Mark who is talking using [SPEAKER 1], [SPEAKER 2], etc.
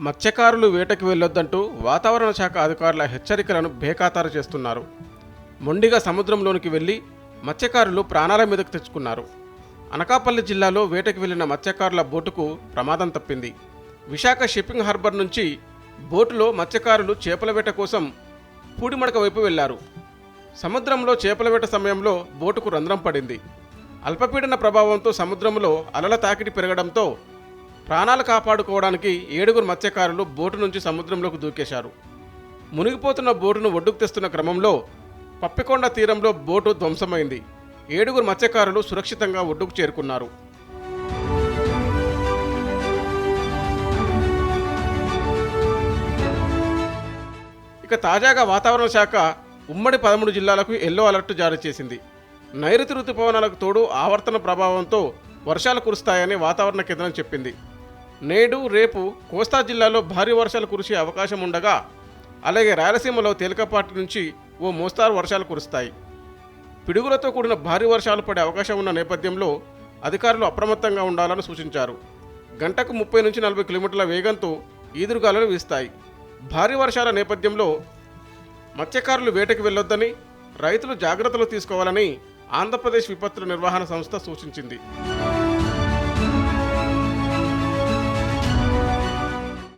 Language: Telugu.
[SPEAKER 1] మత్స్యకారులు వేటకు వెళ్ళొద్దంటూ వాతావరణ శాఖ అధికారుల హెచ్చరికలను బేఖాతారు చేస్తున్నారు. మొండిగా సముద్రంలోనికి వెళ్ళి మత్స్యకారులు ప్రాణాల మీదకు తెచ్చుకున్నారు. అనకాపల్లి జిల్లాలో వేటకు వెళ్ళిన మత్స్యకారుల బోటుకు ప్రమాదం తప్పింది. విశాఖ షిప్పింగ్ హార్బర్ నుంచి బోటులో మత్స్యకారులు చేపల వేట కోసం పూడిమడక వైపు వెళ్ళారు. సముద్రంలో చేపల వేట సమయంలో బోటుకు రంధ్రం పడింది. అల్పపీడన ప్రభావంతో సముద్రంలో అలల తాకిడి పెరగడంతో ప్రాణాలు కాపాడుకోవడానికి ఏడుగురు మత్స్యకారులు బోటు నుంచి సముద్రంలోకి దూకేశారు. మునిగిపోతున్న బోటును ఒడ్డుకు తెస్తున్న క్రమంలో పప్పికొండ తీరంలో బోటు ధ్వంసమైంది. ఏడుగురు మత్స్యకారులు సురక్షితంగా ఒడ్డుకు చేరుకున్నారు. ఇక తాజాగా వాతావరణ శాఖ ఉమ్మడి పదమూడు జిల్లాలకు ఎల్లో అలర్ట్ జారీ చేసింది. నైరుతి రుతుపవనాలకు తోడు ఆవర్తన ప్రభావంతో వర్షాలు కురుస్తాయని వాతావరణ కేంద్రం చెప్పింది. నేడు రేపు కోస్తా జిల్లాలో భారీ వర్షాలు కురిసే అవకాశం ఉండగా అలాగే రాయలసీమలో తేలికపాటి నుంచి ఓ మోస్తారు వర్షాలు కురుస్తాయి. పిడుగులతో కూడిన భారీ వర్షాలు పడే అవకాశం ఉన్న నేపథ్యంలో అధికారులు అప్రమత్తంగా ఉండాలని సూచించారు. గంటకు ముప్పై నుంచి నలభై కిలోమీటర్ల వేగంతో ఈదురుగాలను వీస్తాయి. భారీ వర్షాల నేపథ్యంలో మత్స్యకారులు వేటకు వెళ్ళొద్దని రైతులు జాగ్రత్తలు తీసుకోవాలని ఆంధ్రప్రదేశ్ విపత్తుల నిర్వహణ సంస్థ సూచించింది.